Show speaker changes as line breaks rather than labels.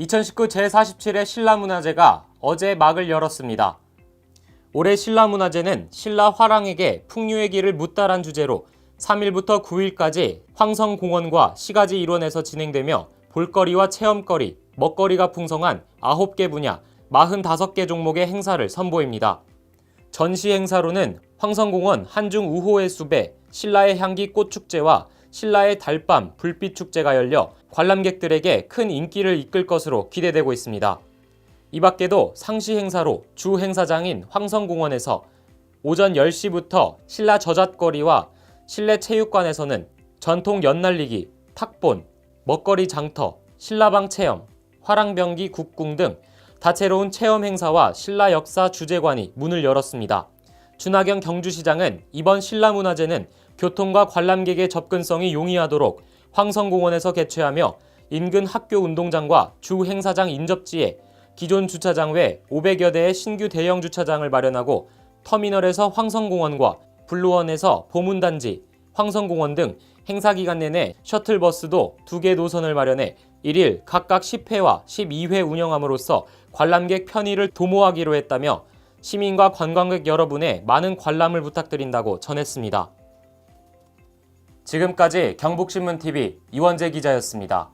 2019 제47회 신라문화제가 어제 막을 열었습니다. 올해 신라문화제는 신라 화랑에게 풍류의 길을 묻다란 주제로 3일부터 9일까지 황성공원과 시가지 일원에서 진행되며 볼거리와 체험거리, 먹거리가 풍성한 9개 분야 45개 종목의 행사를 선보입니다. 전시 행사로는 황성공원 한중 우호의 숲에 신라의 향기 꽃축제와 신라의 달밤 불빛 축제가 열려 관람객들에게 큰 인기를 이끌 것으로 기대되고 있습니다. 이 밖에도 상시 행사로 주 행사장인 황성공원에서 오전 10시부터 신라 저잣거리와 실내 체육관에서는 전통 연날리기, 탁본, 먹거리 장터, 신라방 체험, 화랑병기 국궁 등 다채로운 체험 행사와 신라 역사 주제관이 문을 열었습니다. 준하경 경주시장은 이번 신라문화제는 교통과 관람객의 접근성이 용이하도록 황성공원에서 개최하며 인근 학교 운동장과 주 행사장 인접지에 기존 주차장 외 500여 대의 신규 대형 주차장을 마련하고 터미널에서 황성공원과 블루원에서 보문단지, 황성공원 등 행사 기간 내내 셔틀버스도 두 개 노선을 마련해 1일 각각 10회와 12회 운영함으로써 관람객 편의를 도모하기로 했다며 시민과 관광객 여러분의 많은 관람을 부탁드린다고 전했습니다. 지금까지 경북신문TV 이원재 기자였습니다.